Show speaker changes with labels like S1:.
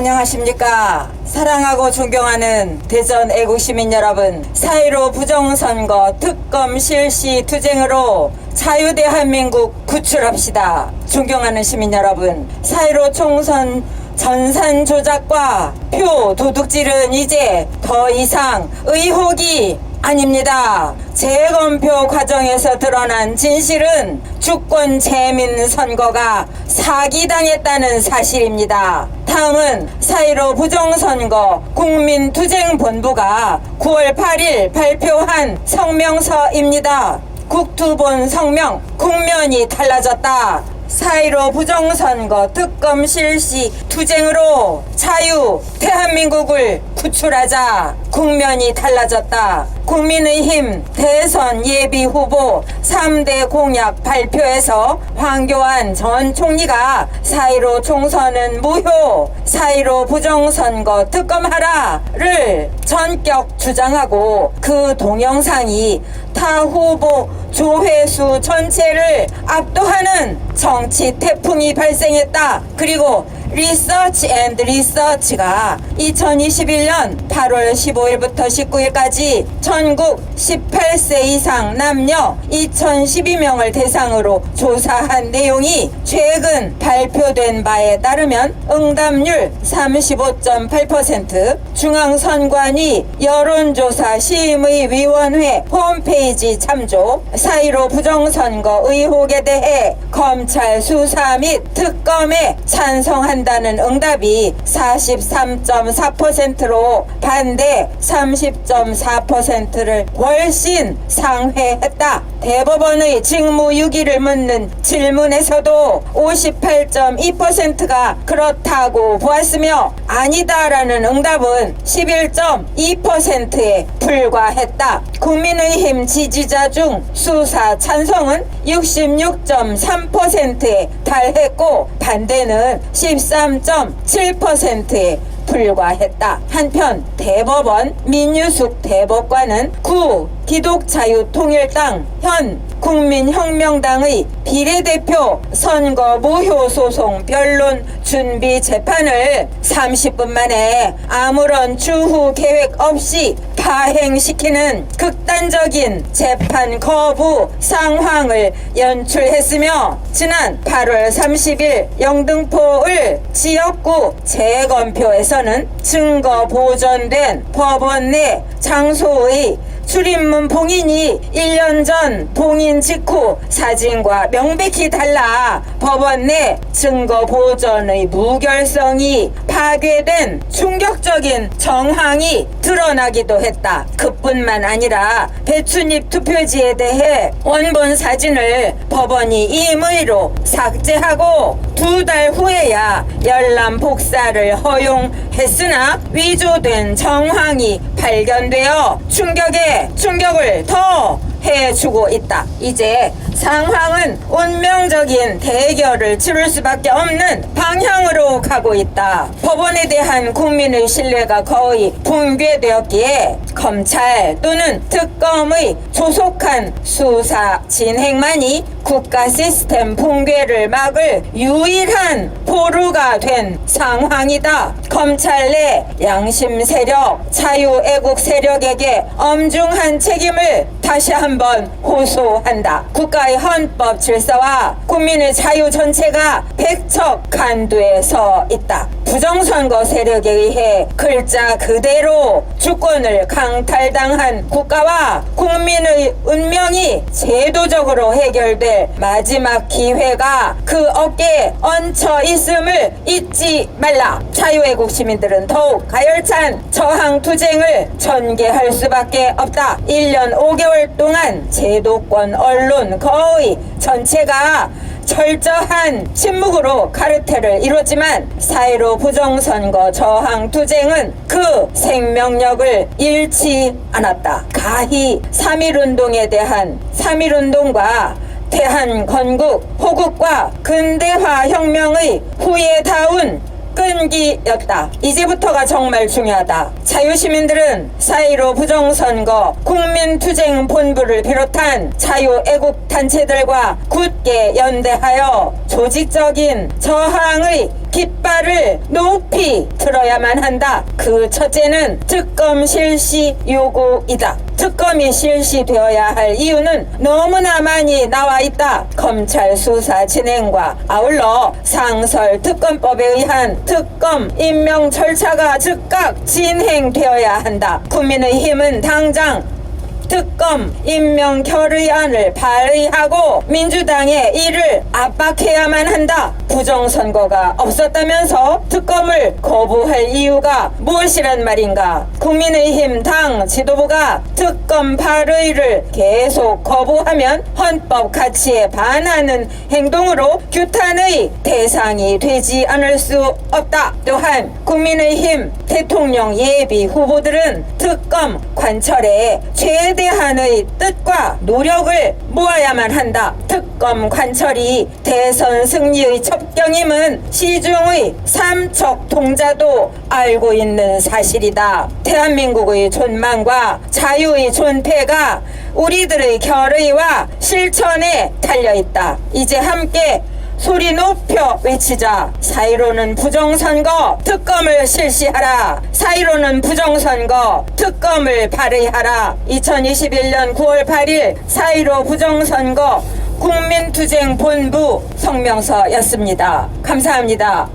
S1: 안녕하십니까. 사랑하고 존경하는 대전 애국시민 여러분. 4.15 부정선거 특검 실시 투쟁으로 자유대한민국 구출합시다. 존경하는 시민 여러분. 4.15 총선 전산 조작과 표 도둑질은 이제 더 이상 의혹이 아닙니다. 재검표 과정에서 드러난 진실은 주권 재민 선거가 사기당했다는 사실입니다. 다음은 4.15 부정선거 국민투쟁본부가 9월 8일 발표한 성명서입니다. 국투본 성명 국면이 달라졌다. 4.15 부정선거 특검 실시 투쟁으로 자유 대한민국을 구출하자 국면이 달라졌다. 국민의힘 대선 예비 후보 3대 공약 발표에서 황교안 전 총리가 4.15 총선은 무효, 4.15 부정선거 특검하라를 전격 주장하고 그 동영상이 타 후보 조회수 전체를 압도하는 정치 태풍이 발생했다. 그리고 리서치 앤드 리서치가 2021년 8월 15일부터 19일까지 전국 18세 이상 남녀 2012명을 대상으로 조사한 내용이 최근 발표된 바에 따르면 응답률 35.8% 중앙선관위 여론조사 심의위원회 홈페이지 참조 4.15 부정선거 의혹에 대해 검찰 수사 및 특검에 찬성한다는 응답이 43.4%로 반대 30.4%를 훨씬 상회했다. 대법원의 직무유기를 묻는 질문에서도 58.2%가 그렇다고 보았으며 아니다라는 응답은 11.2%에 불과했다. 국민의힘 지지자 중 수사 찬성은 66.3%에 달했고 반대는 13.7%에 불과했다. 한편 대법원 민유숙 대법관은 구 기독자유통일당 현 국민혁명당의 비례대표 선거 무효 소송 변론 준비 재판을 30분 만에 아무런 추후 계획 없이 파행시키는 극단적인 재판 거부 상황을 연출했으며 지난 8월 30일 영등포을 지역구 재검표에서는 증거 보존된 법원 내 장소의 출입문 봉인이 1년 전 봉인 직후 사진과 명백히 달라 법원 내 증거 보존의 무결성이 파괴된 충격적인 정황이 드러나기도 했다. 그뿐만 아니라 배춧잎 투표지에 대해 원본 사진을 법원이 임의로 삭제하고 두 달 후에야 열람 복사를 허용했으나 위조된 정황이 발견되어 충격에 충격을 더 해주고 있다. 이제 상황은 운명적인 대결을 치를 수밖에 없는 방향으로 가고 있다. 법원에 대한 국민의 신뢰가 거의 붕괴되었기에 검찰 또는 특검의 조속한 수사 진행만이 국가 시스템 붕괴를 막을 유일한 보루가 된 상황이다. 검찰 내 양심 세력, 자유애국 세력에게 엄중한 책임을 다시 한번 호소한다. 국가의 헌법 질서와 국민의 자유 전체가 백척 간두에 서 있다. 부정선거 세력에 의해 글자 그대로 주권을 강탈당한 국가와 국민의 운명이 제도적으로 해결될 마지막 기회가 그 어깨에 얹혀 있음을 잊지 말라. 자유애국 시민들은 더욱 가열찬 저항 투쟁을 전개할 수밖에 없다. 1년 5개월 동안 제도권 언론 거의 전체가 철저한 침묵으로 카르텔을 이뤘지만 4.15 부정선거 저항 투쟁은 그 생명력을 잃지 않았다. 가히 3.1운동에 대한 3.1운동과 대한 건국, 호국과 근대화 혁명의 후예다운 끈기였다. 이제부터가 정말 중요하다. 자유시민들은 4.15 부정선거 국민투쟁 본부를 비롯한 자유애국 단체들과 굳게 연대하여 조직적인 저항의 깃발을 높이 들어야만 한다. 그 첫째는 특검 실시 요구이다. 특검이 실시되어야 할 이유는 너무나 많이 나와 있다. 검찰 수사 진행과 아울러 상설 특검법에 의한 특검 임명 절차가 즉각 진행되어야 한다. 국민의힘은 당장 특검 임명 결의안을 발의하고 민주당에 이를 압박해야만 한다. 부정선거가 없었다면서 특검을 거부할 이유가 무엇이란 말인가? 국민의힘 당 지도부가 특검 발의를 계속 거부하면 헌법 가치에 반하는 행동으로 규탄의 대상이 되지 않을 수 없다. 또한 국민의힘 대통령 예비 후보들은 특검 관철에 최대한의 뜻과 노력을 모아야만 한다. 특검 관철이 대선 승리의 첩경임은 시중의 삼척 동자도 알고 있는 사실이다. 대한민국의 존망과 자유의 존폐가 우리들의 결의와 실천에 달려 있다. 이제 함께 소리 높여 외치자. 사이로는 부정선거 특검을 실시하라. 사이로는 부정선거 특검을 발의하라. 2021년 9월 8일 사이로 부정선거 국민투쟁본부 성명서였습니다. 감사합니다.